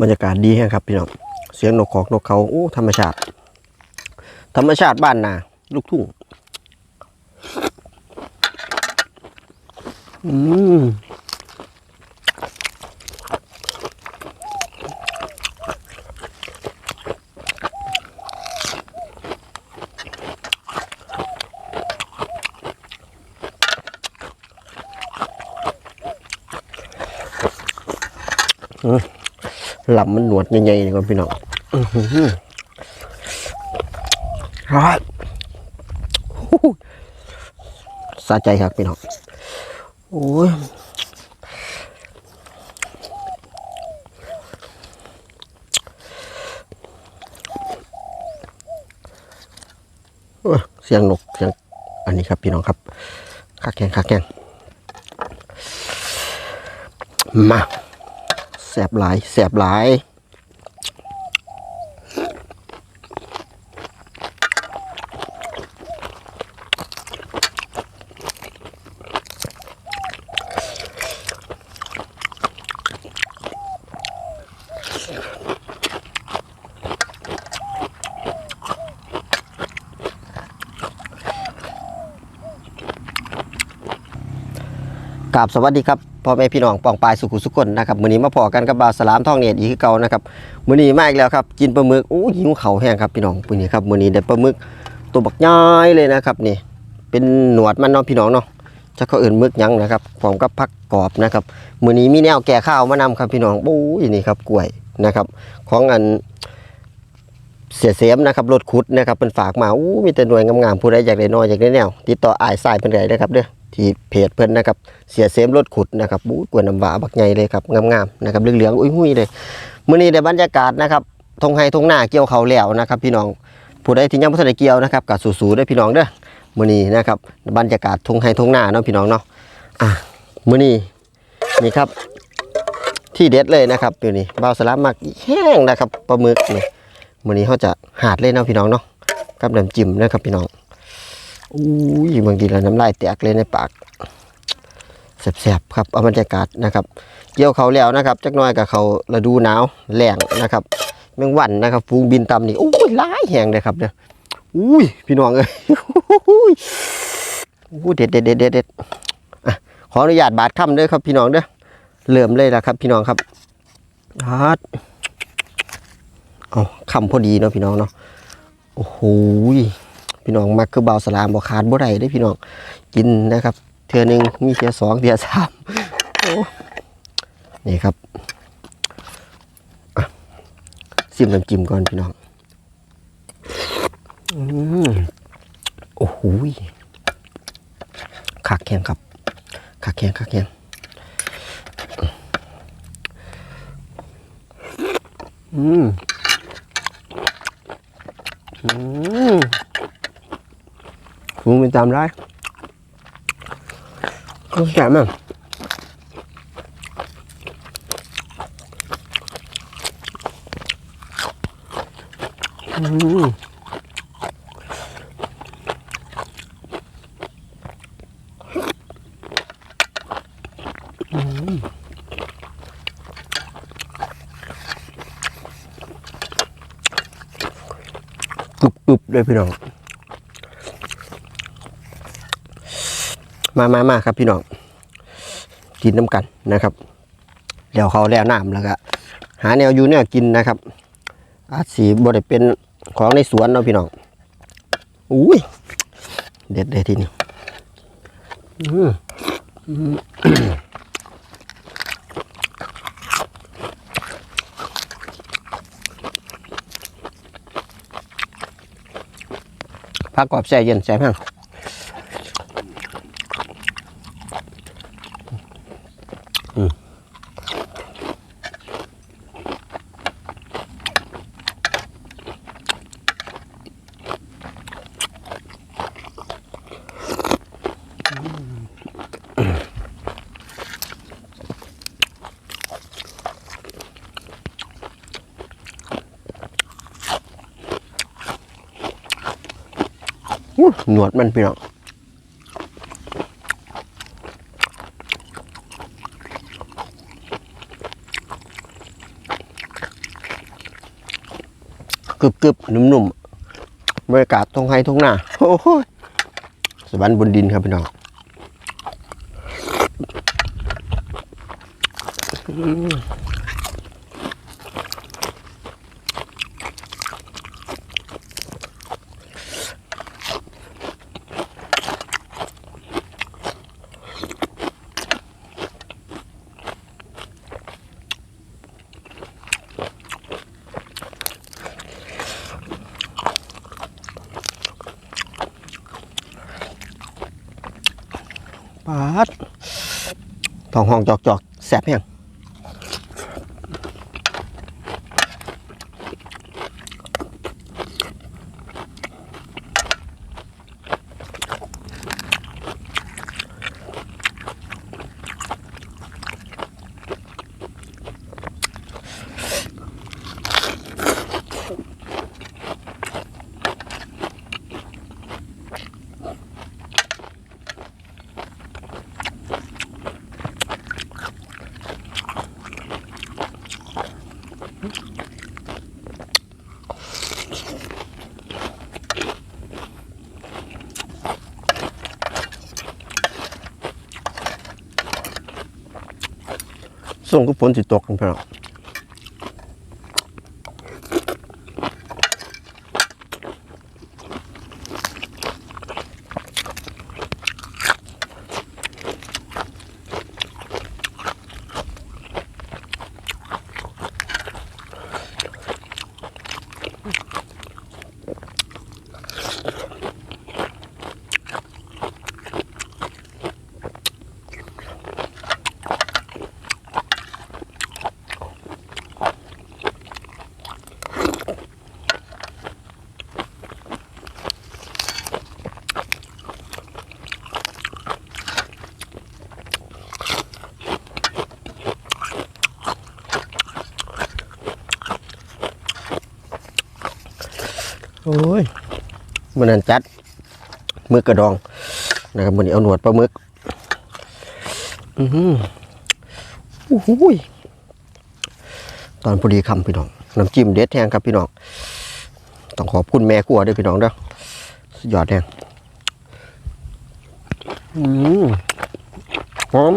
บรรยากาศดีแฮงครับพี่น้องเสียงนกขอกนกเขาโอ้ธรรมชาติ ธรรมชาติบ้านนาลูกทุ่ง อืม หลับมันหนวดใหญ่ๆนี่ก่อนพี่น้องอื้อหือร้อนฮู้สะใจครับพี่น้องโอ้ยโอ้ยเสียงนกเสียงอันนี้ครับพี่น้องครับคักแกงคักแกงมาแสบหลายแสบหลายกราบสวัสดีครับ พ่อแม่พี่น้องปองปลายสุขุสุคนนะครับมื้อนี้มาพอกันกับบาวสลามท่องเนตรอีกคือเก่านะครับมื้อนี้มาอีกแล้วครับกินปลาหมึกโอ้หิวเข่าแห้งครับพี่น้องมื้อนี้ครับมื้อนี้ได้ปลาหมึกตัวบักย้ายเลยนะครับนี่ เป็นหนวดมันเนาะพี่น้องเนาะจะเขาเอื่นมึกยังนะครับพร้อมกับผักกรอบนะครับมื้อนี้มีแนวแก่ข้าวมานำครับพี่น้องโอ้ยนี่ครับกล้วยนะครับของอันเสียเสียมนะครับรถขุดนะครับเป็นฝากมาอู้มีแต่หน่วยงามๆผู้ใดอยากได้น้อยอยากได้แนวติดต่ออายสายเป็นไรนะครับเด้อ ที่เพจเพิ่นนะครับ เสียเสียมรถขุดนะครับบู๊กวนน้ำหวาบักใหญ่เลยครับงามๆนะครับเหลืองๆอุ้ยหุ้ยเลยมื้อนี้ได้บรรยากาศนะครับทงไฮทงหน้าเกี่ยวเขาแล้วนะครับ พี่น้องผู้ใดที่ยังบ่ทันได้เกี่ยวนะครับก็สู้ๆเด้พี่น้องเด้อมื้อนี้นะครับบรรยากาศทงไฮทงหน้าเนาะพี่น้องเนาะอะมื้อนี้นี่ครับ ที่เด็ดเลยนะครับอยู่นี่บ่าสลามมักแห้งนะครับปลาหมึกนี่มื้อนี้เขาจะหาดเล่นเนาะพี่น้องเนาะกับน้ำจิ้มนะครับพี่น้อง อุ้ยบางทีเราน้ำลายแตกเลยในปากแสบๆครับเอาบรรยากาศนะครับ เกี่ยวเขาแล้วนะครับจักน้อยกับเขาฤดูหนาวแรงนะครับแมงวันนะครับฟูงบินต่ำนี่อุ้ยหลายแหงเลยครับเนี่ยอุ้ยพี่น้องเอ้ยอุ้ยอู้เด็ดเด็ดเด็ดเด็ดเด็ดอะขออนุญาตบาดค่ำด้อครับพี่น้องเด้อเริ่อมเลยละครับ พี่น้องครับฮาดเอาคำพอดีเนาะพี่น้องเนาะโอ้โหย พี่น้องมักคือเบาสลามบ่ขาดบ่ได้ได้พี่น้องกินนะครับ เทือหนึ่งมีเทียสองเทียสามโอ้นี่ครับอะซิมน้ำจิ้มก่อนพี่น้องอืมโอ้โหขาแข็งครับขาแข็งขาแข็งอืมอืม ฟูเป็นตามได้ก็แซ่บมากอืมอืมกรุบๆเลยพี่น้อง มามามาครับพี่น้องกินน้ำกันนะครับเดี๋ยวเขาแล้วน้ำแล้วก็หาแนวอยู่เนี่ยกินนะครับ อาจสีบริเป็นของในสวนเนาะพี่น้องอุ้ยเด็ดเลยทีนี้อืมอืมผักกรอบแช่เย็นแช่แห้ง อู้ หนวดมันพี่น้องกึบกรึบๆนุ่มๆบรรยากาศทงไฮทงหน้าโอ้โหสวรรค์บนดินครับพี่น้อง ปาดทองห้องจอกจอกแสบยัง ส่งก็ฝนสิตกกันพี่น้อง โอ้ยมันนั้นจัดมือกระดองนะครับมันนี้เอาหนวดปลาหมึกอือหือโอ้โหยตอนพอดีคำพี่น้องน้ำจิ้มเด็ดแทงครับพี่น้องต้องขอบคุณแม่ครัวด้วยพี่น้องเด้อสุดยอดแทงอืมหอม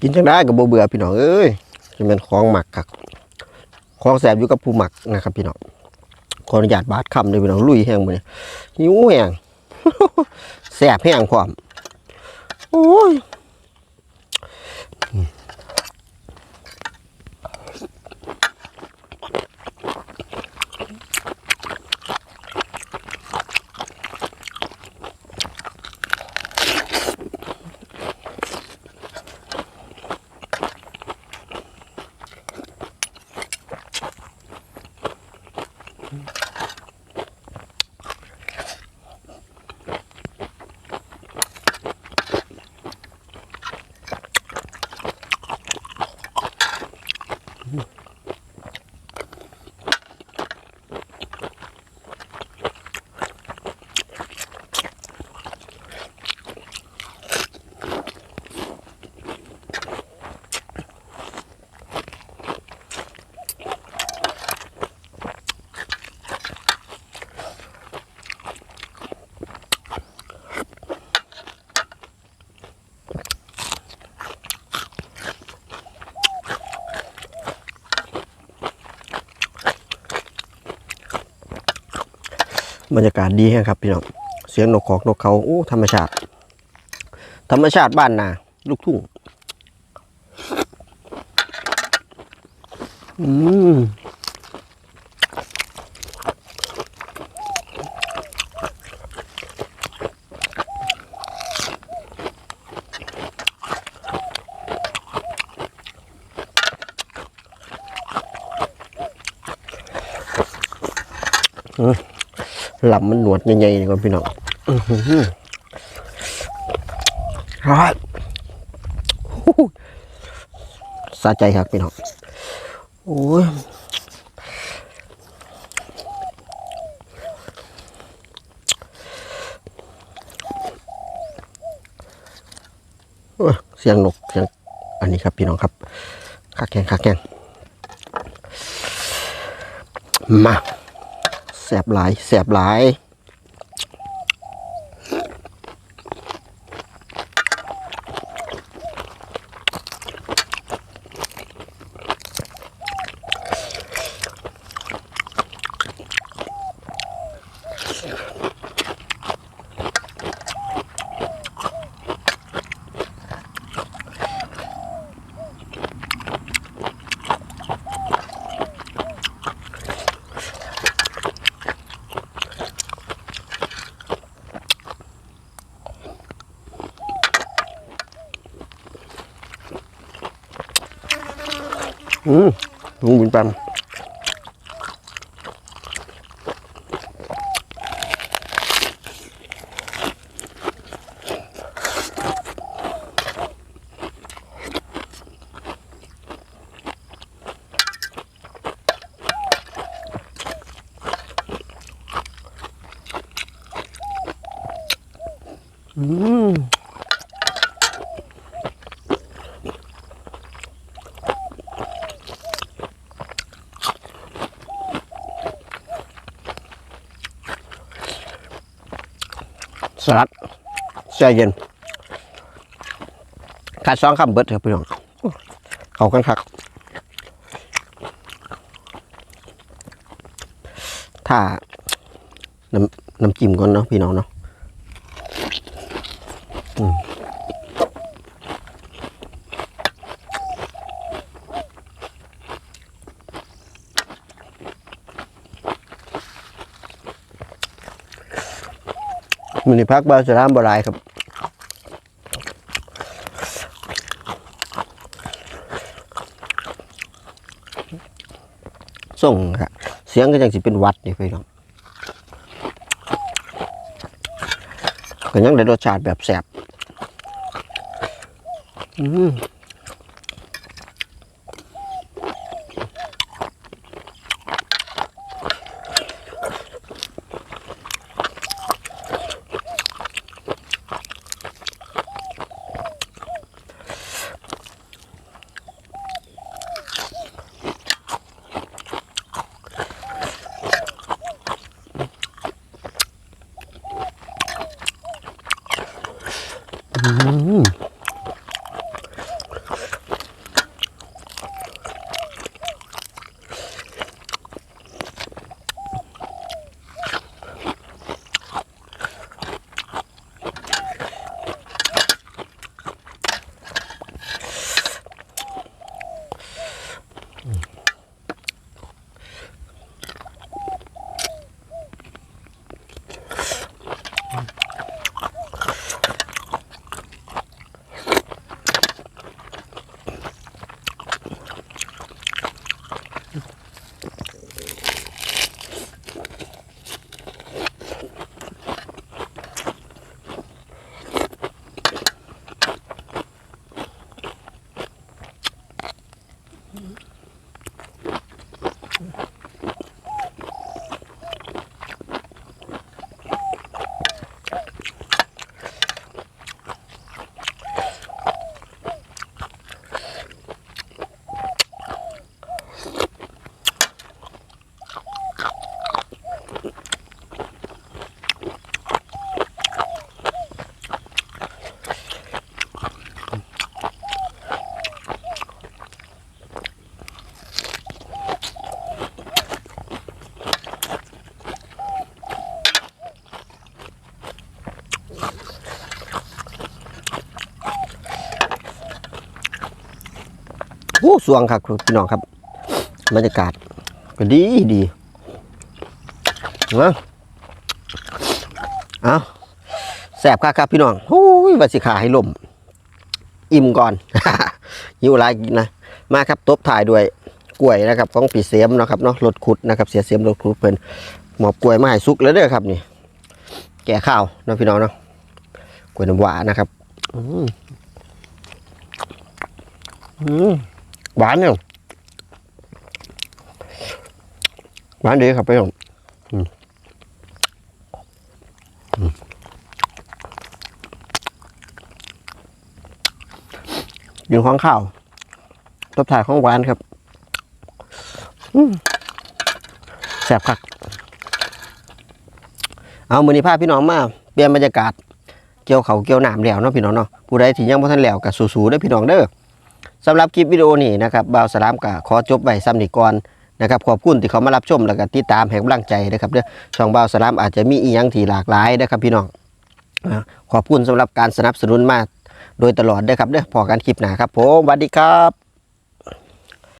กินจังได้กับโบเบื่อพี่น้องเอ้ยจะเป็นคลองหมักครับคลองแสบอยู่กับผู้หมักนะครับ พี่น้องขออนุญาตบาดคำเลยพี่น้องลุยแห้งมือนี้หิวแห้งแสบแห้งความโอ้ย บรรยากาศดีแฮงครับพี่น้องเสียงนกขอกนกเขาโอ้ธรรมชาติ ธรรมชาติบ้านนาลูกทุ่งอืม หลับมันหนวดใหญ่ๆนี่ก่อนพี่น้องอื้อหือร้อนฮู้สะใจครับพี่น้องโอ้ยโอ้ยเสียงนกเสียงอันนี้ครับพี่น้องครับคักแกงคักแกงมา แสบหลายแสบหลาย อืมลุงบุญปันอืม สลัดแช่เย็นขาดสองคำเบิดครับพี่น้องเขากันคักถ้าน้ำน้ำจิ้มก่อนเนาะพี่น้องเนาะอืม มันนี่พักบาสรามบรายครับส่งครับเสียงก็ยังสิเป็นวัดนี่พี่น้องก็ยังได้รสชาติแบบแสบอืม สวงครับพี่น้องครับบรรยากาศก็ดีดีนะเอาแสบครับครับพี่น้องโอ้ยว่าสิขาให้ลมอิ่มก่อนหิวหลายกินนะมาครับตบถ่ายด้วยกล้วยนะครับของปีเสียมนะครับเนาะรถขุดนะครับเสียเสียมรถขุดเพิ่นหมอบกล้วยมาให้สุกแล้วเด้อครับนี่ แก่ข้าวนะพี่น้องเนาะกล้วยน้ำหวานนะครับอืมอืม หวานเนี่ยหวานดีครับพี่น้องอืมอยู่ของข้าวตบถ่ายของหวานครับแซ่บคัก เอามือนี้พาพี่น้องมาเปลี่ยนบรรยากาศ เกี่ยวเขาเกี่ยวหนามแล้วเนาะพี่น้องเนาะผู้ใดที่ยังบ่ทันแล้วก็สู้ๆเด้อพี่น้องเด้อ สำหรับคลิปวิดีโอนี้นะครับบ่าวสลามก็ขอจบไว้ซ้ำนี้ก่อนนะครับขอบคุณที่เขามารับชมแล้วก็ติดตามให้กำลังใจนะครับเด้อช่องบ่าวสลามอาจจะมีอีหยังที่หลากหลายนะครับพี่น้องขอบคุณสำหรับการสนับสนุนมาโดยตลอดเด้อครับเด้อพอกันคลิปหน้าครับผมสวัสดีครับ